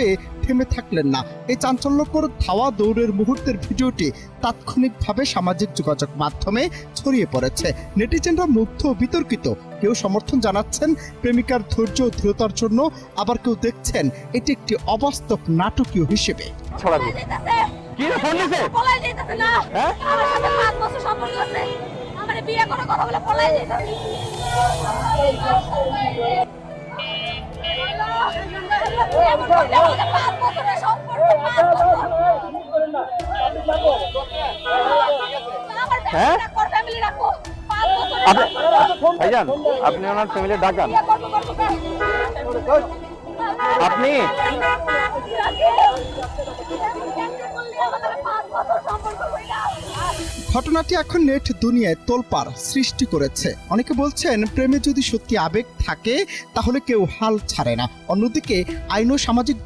তবে থেমে থাকলেন না। এই চাঞ্চল্যকর ধাওয়া দৌড়ের মুহূর্তের ভিডিওটি তাৎক্ষণিকভাবে সামাজিক যোগাযোগ মাধ্যমে ছড়িয়ে পড়েছে। নেটিজেনরা মুগ্ধ বিতর্কিত। কেউ সমর্থন জানাচ্ছেন প্রেমিকার ধৈর্য ও দৃঢ়তার জন্য। আবার কেউ দেখছেন এটি একটি অবাস্তব নাটকীয় হিসেবে। ছড়াবি কি রে, ফোন দিছে? পলাই যাইতাছে না। হ্যাঁ? আমার সাথে পাঁচ বছর সম্পর্ক আছে। আমার বিয়ে করার কথা বলে পলাই যাইতাছে ভাইজান আপনি ওনার ফ্যামিলি ডাকান। আপনি ঘটনাটি এখন নেট দুনিয়ায় তোলপাড় সৃষ্টি করেছে। অনেকে বলছেন, প্রেমে যদি সত্যি আবেগ থাকে, তাহলে কেউ হাল ছাড়ে না। অন্যদিকে, আইন ও সামাজিক